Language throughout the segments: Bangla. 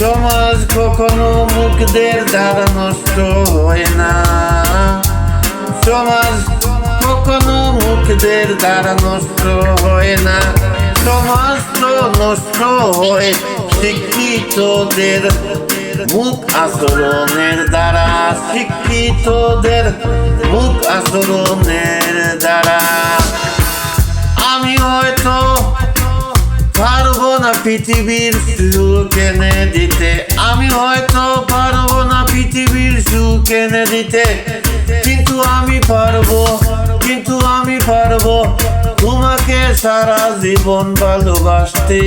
সমাজ কখনো মুখদের দ্বারা নষ্ট হয় না। সমাজ কখনো মুখদের দ্বারা নষ্ট হয় না। সমাজ তো নষ্ট হয় শিক্ষিতদের মুখ আচরণের দ্বারা। শিক্ষিতদের মুখ আচরণের দ্বারা। পৃথিবীর সুখ এনে দিতে। আমি হয়তো পারব না পৃথিবীর সুখ এনে দিতে। কিন্তু আমি পারব, কিন্তু আমি পারব তোমাকে সারা জীবন ভালোবাসতে।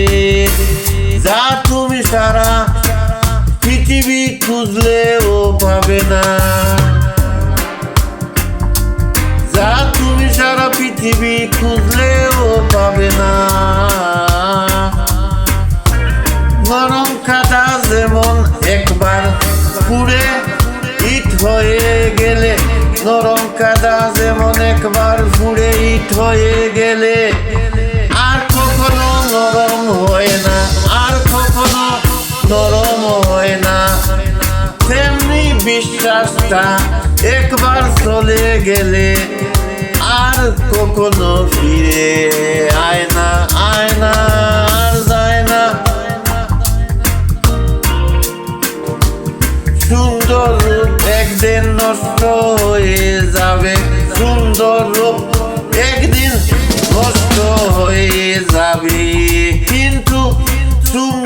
যা তুমি সারা পৃথিবী খুঁজলেও পাবে না। যা তুমি সারা পৃথিবী খুঁজলেও পাবে না। নরম কাটা যেমন একবার পুড়ে, ইট হয়ে গেলে নরম কাদা যেমন একবার পুড়ে, ইট হয়ে গেলে আর কখনো নরম হয় না, আর কখনো নরম হয় না। তেমনি বিশ্বাসটা একবার চলে গেলে আর কখনো ফিরে আয় না।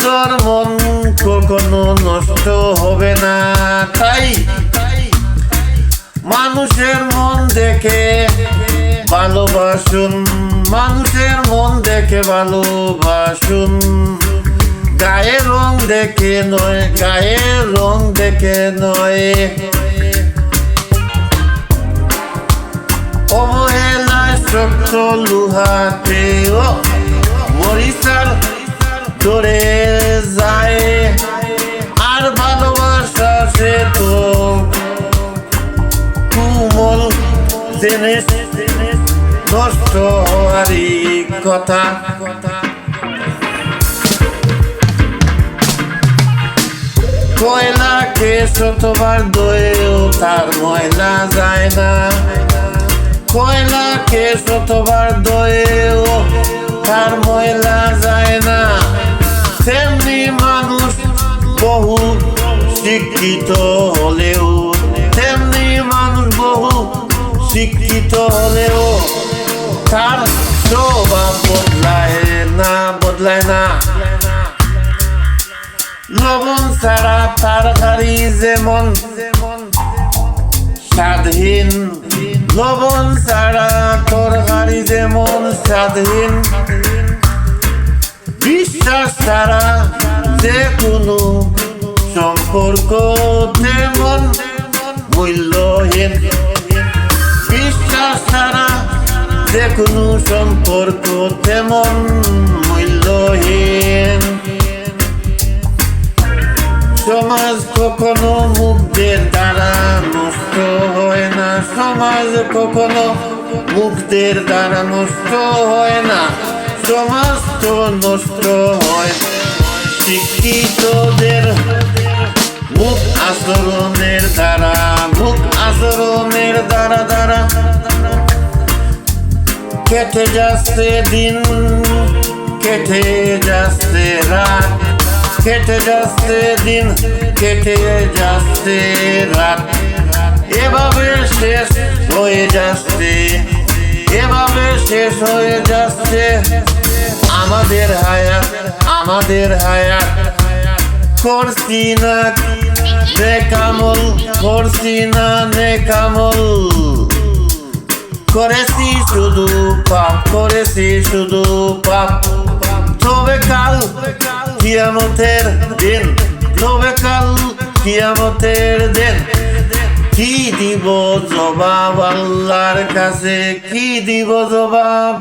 সুন্দর মন কখনো নষ্ট হবে না। তাই মানুষের মন দেখে ভালোবাসুন, মানুষের মন দেখে ভালোবাসুন। গায়ের রং দেখে নয় গায়ের রং দেখে নয়। অবহেলায় শক্ত লুহাতে ও মরিচার ধরে জিনিস নষ্ট হওয়ারই কথা। কয়লাকে শতবার দয়েও, তার ময়লা যায় না। কয়লাকে শতবার দয়েও, তার ময়লা যায় না। তেমনি মানুষ বহু শিক্ষিত হলেও শিক্ষিত হলেও তার স্বভাব বদলায় না বদলায় না। লবণ ছাড়া তরকারি যেমন স্বাধীন। লবণ ছাড়া তরকারি যেমন স্বাধীন। বিশ্বাস ছাড়া যে কোনো সম্পর্ক তেমন মূল্যহীন। ছাড়া যে কোনো সম্পর্ক তেমন মূল্যহীন। সমাজ কখনো মুগ্ধের দ্বারা নষ্ট হয় না। সমাজ কখনো মুগ্ধের দ্বারা নষ্ট হয় না। সমাজ তো নষ্ট হয়। শিক্ষিতদের মুখ আচরণের দ্বারা, মুখ আচরণের দ্বারা দ্বারা কেটে যাচ্ছে দিন, কেটে যাচ্ছে রাত। কেটে যাচ্ছে দিন, কেটে যাচ্ছে রাত। এভাবে শেষ হয়ে যাচ্ছে, এভাবে শেষ হয়ে যাচ্ছে আমাদের হায়াত আমাদের হায়াত। করছি না নেকামল, করছি না নেকামল। করেছি শুধু পাপ, করেছি শুধু পাপ। তবে কাল কিয়ামতের দিন, তবে কাল কিয়ামতের দিন। কি দিব জবাব আল্লাহর কাছে? কি দিব জবাব?